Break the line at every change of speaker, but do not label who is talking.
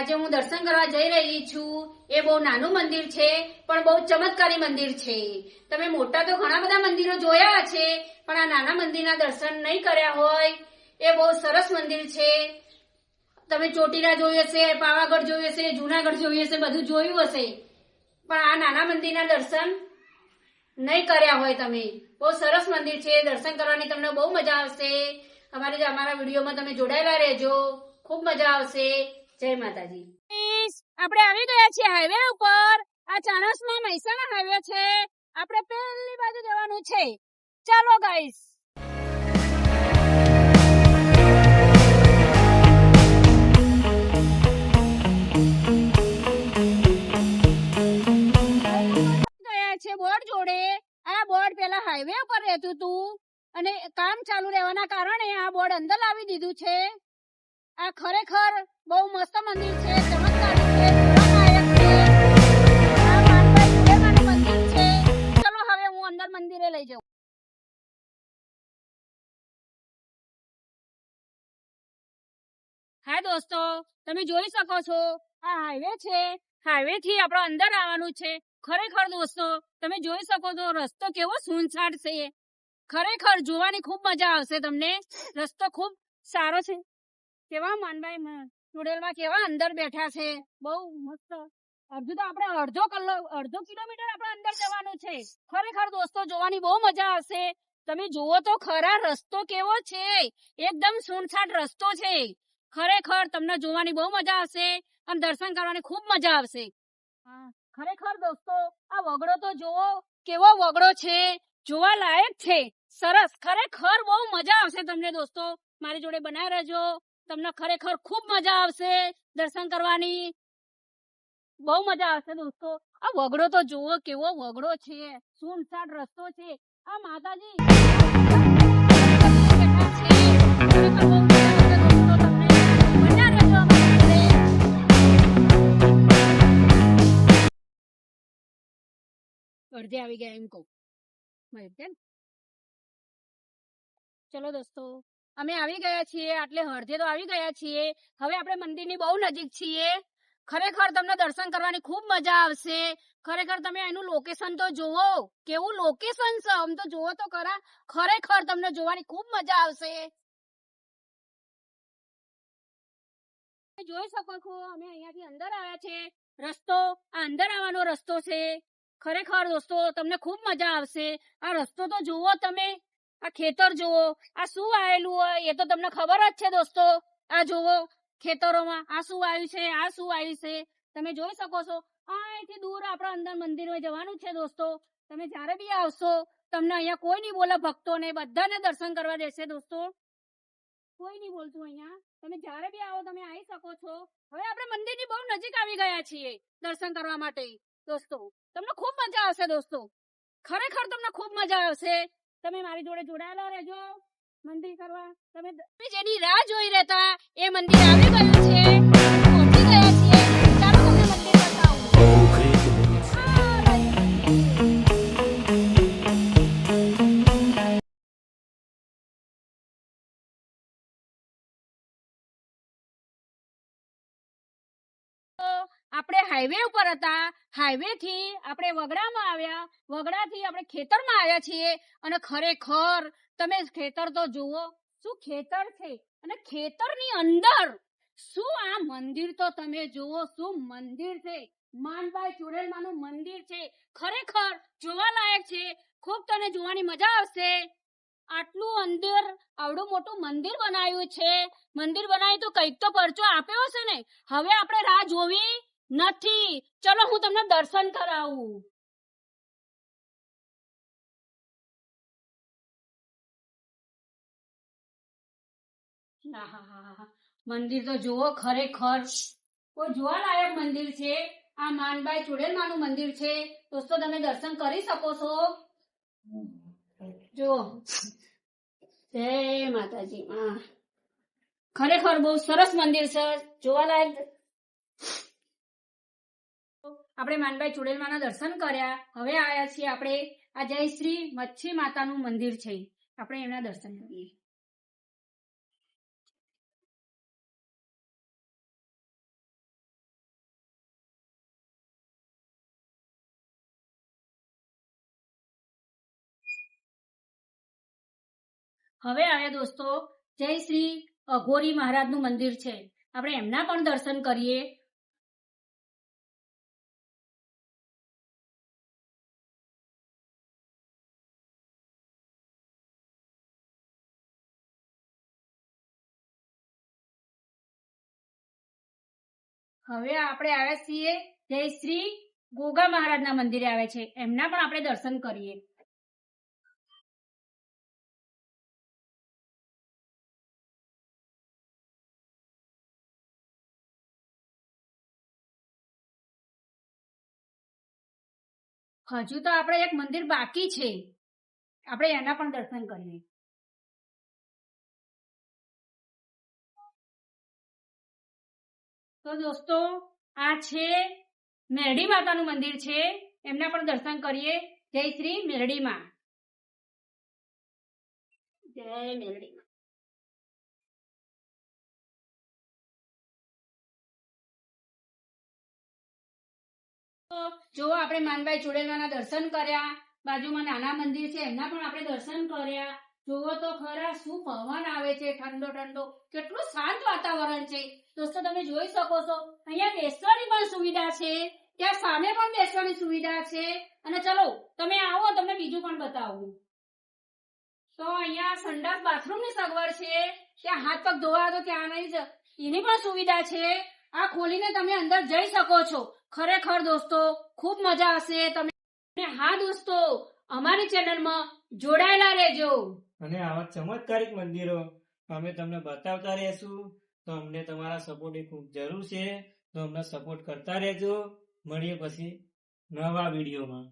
આજે હું દર્શન કરવા જઈ રહી છું. એ બહુ નાનું મંદિર છે, પણ બહુ ચમત્કારી મંદિર છે. તમે મોટા તો ઘણા બધા મંદિરો જોયા છે, પણ આ નાના મંદિરના દર્શન નહીં કર્યા હોય. એ બહુ સરસ મંદિર છે. તમે ચોટીલા જોયું હશે, પાવાગઢ જોયું હશે, જુનાગઢ જોયું હશે, બધું જોયું હશે. પણ આ નાના મંદિરના દર્શન નહીં કર્યા હોય તમે. બહુ સરસ મંદિર છે, દર્શન કરવાની તમને બહુ મજા આવશે. અમારે અમારા વિડીયોમાં તમે જોડાયેલા રહેજો. ખૂબ મજા આવશે. જય માતાજી. આપણે આવી ગયા છીએ હાઈવે ઉપર. આ ચાણસમાં મહેસાણા હાઈવે છે. આપણે પહેલી બાજુ જવાનું છે. ચાલો ગાઈસ બોર્ડ જોડે. આ બોર્ડ પેલા હાઈવે ઉપર રહેતું હતું અને કામ ચાલુ રહેવાના કારણે આ બોર્ડ અંદર લાવી દીધું છે. આ ખરેખર બહુ મસ્ત મંદિર છે, ચમત્કારી છે ચલો હવે હું અંદર મંદિરે લઈ જાઉં. હા દોસ્તો, તમે જોઈ શકો છો, આ હાઈવે છે. હાઈવે થી આપણે અંદર આવવાનું છે. ખરેખર દોસ્તો, તમે જોઈ શકો છો, રસ્તો કેવો સુનસાટ છે. ખરેખર જોવાની ખૂબ મજા આવશે તમને. રસ્તો ખૂબ સારો છે. કેવા માનભાઈ ચુડેલમાં કેવા અંદર બેઠા છે? બહુ મસ્ત. અડધું તો આપણે અડધો કલાક અડધો કિલોમીટર આપણે અંદર જવાનું છે. ખરેખર દોસ્તો, જોવાની બહુ મજા આવશે તમે જુઓ તો ખરા, રસ્તો કેવો છે? એકદમ સુનસાટ રસ્તો છે. ખરેખર તમને જોવાની બહુ મજા આવશે અને દર્શન કરવાની ખૂબ મજા આવશે. ખરેખર દોસ્તો, આ વગડો તો જુઓ કેવો વગડો છે. જોવા લાયક છે. સરસ, ખરેખર બહુ મજા આવશે તમને દોસ્તો. મારી જોડે બનાવી રહેજો. તમને ખરેખર ખૂબ મજા આવશે દર્શન કરવાની. બહુ મજા આવશે દોસ્તો. આ વગડો તો જુઓ કેવો વગડો છે. સુનસાટ રસ્તો છે. આ માતાજી. અડધે આવી ગયા એમ કહું. ચલો દોસ્તો. અમે આવી ગયા છીએ, આટલે હળદે તો આવી ગયા છીએ. હવે આપણે મંદિરની બહુ નજીક છીએ. ખરેખર તમને દર્શન કરવાની ખૂબ મજા આવશે. ખરેખર તમે એનું લોકેશન તો જુઓ. કેવું લોકેશન છે? આમ તો જુઓ તો ખરા. ખરેખર તમને જોવાની ખૂબ મજા આવશે. જોઈ શકો છો, અમે અહીંયાથી અંદર આવ્યા છે. રસ્તો, આ અંદર આવવાનો રસ્તો છે. ખરેખર દોસ્તો, તમને ખૂબ મજા આવશે. આ રસ્તો તો જુઓ તમે. આ ખેતર જુઓ, આ શું આવેલું હોય એ તો તમને ખબર જ છે દોસ્તો. આ જુઓ ખેતરોમાં, આ શું આવ્યું છે, આ શું આવ્યું છે. તમે જોઈ શકો છો, અહીંથી દૂર આપણા અંદર મંદિરમાં જવાનું છે દોસ્તો. તમે જ્યારે બી આવશો, તમને અહીંયા કોઈ નહીં બોલે, ભક્તોને બધાને દર્શન કરવા દેશે દોસ્તો. કોઈ નહીં બોલતું અહીંયા. તમે જ્યારે બી આવો, તમે આવી શકો છો. હવે આપણે મંદિરની બહુ નજીક આવી ગયા છીએ દર્શન કરવા માટે. દોસ્તો, તમને ખૂબ મજા આવશે દોસ્તો. ખરેખર તમને ખૂબ મજા આવશે. તમે મારી જોડે જોડાયેલા રહેજો, મંદિર કરવા. તમે જેની રાહ જોઈ રહેતા એ મંદિર આવી ગયું છે? આપણે હાઈવે ઉપર હતા હાઈવે થી આપણે વગડામાં આવ્યા, વગડાથી આપણે ખેતરમાં આવ્યા છીએ અને ખરેખર તમે ખેતર તો જુઓ, શું ખેતર છે? અને ખેતરની અંદર શું આ મંદિર તો તમે જુઓ, શું મંદિર છે? માનભાઈ ચુડેલમાનું મંદિર છે. ખરેખર જોવાલાયક છે. ખૂબ તને જોવાની મજા આવશે. આટલું અંદર આવડું મોટું મંદિર બનાવ્યું છે. મંદિર બનાવ્યું તો કંઈક તો પરચો આપ્યો હશે ને. હવે આપણે રાહ જોવી નથી. ચલો, હું તમને દર્શન કરાવું. મંદિર તો જુઓ, ખરેખર. કોઈ જોવા લાયક મંદિર છે? આ માનભાઈ ચુડેલમાનું મંદિર છે? દોસ્તો, તમે દર્શન કરી શકો છો? જો જય માતાજી ખરેખર બહુ સરસ મંદિર છે. જોવાલાયક આપણે માનભાઈ ચુડેલમાના દર્શન કર્યા. હવે આવ્યા છીએ આપણે. આ જય શ્રી મચ્છી માતાનું મંદિર છે. આપણે એમના દર્શન કરીએ. હવે આવ્યા દોસ્તો, જય શ્રી અઘોરી મહારાજનું મંદિર છે. આપણે એમના પણ દર્શન કરીએ. હવે આપણે આવ્યા છીએ જય શ્રી ગોગા મહારાજના મંદિરે આવે છે. એમના પણ આપણે દર્શન કરીએ. હજુ તો આપણે એક મંદિર બાકી છે. આપણે એના પણ દર્શન કરીએ. તો દોસ્તો આ છે મેરડી માતાનું મંદિર છે. એમના પણ દર્શન કરીએ. જય શ્રી મેરડી માં જય મેરડી તો જો આપણે માનભાઈ ચુડેલવાના દર્શન કર્યા બાજુમાં નાના મંદિર છે એમના પણ આપણે દર્શન કર્યા. જોવો તો ખરા, શું પવન આવે છે ઠંડો ઠંડો. કેટલું શાંત વાતાવરણ છે. દોસ્તો, તમે જોઈ શકો છો, અહીંયા બેસવાની પણ સુવિધા છે. ત્યાં સામે પણ બેસવાની સુવિધા છે. અને ચલો, તમે આવો, તમને બીજું પણ બતાવું. તો અહીંયા સંડાસ બાથરૂમની સગવડ છે. ત્યાં હાથ પગ ધોવા તો ત્યાં નહીં જ. એની પણ સુવિધા છે. આ ખોલીને તમે અંદર જઈ શકો છો. ખરેખર, દોસ્તો, ખૂબ મજા આવશે તમે હા, દોસ્તો, અમારી ચેનલમાં જોડાયેલા રહેજો.
અને આવા ચમત્કારિક મંદિરો અમે તમને બતાવતા રહેશું. તો અમને તમારા સપોર્ટની ખૂબ જરૂર છે. તો અમને સપોર્ટ કરતા રહેજો. મળીએ પછી નવા વિડીયોમાં.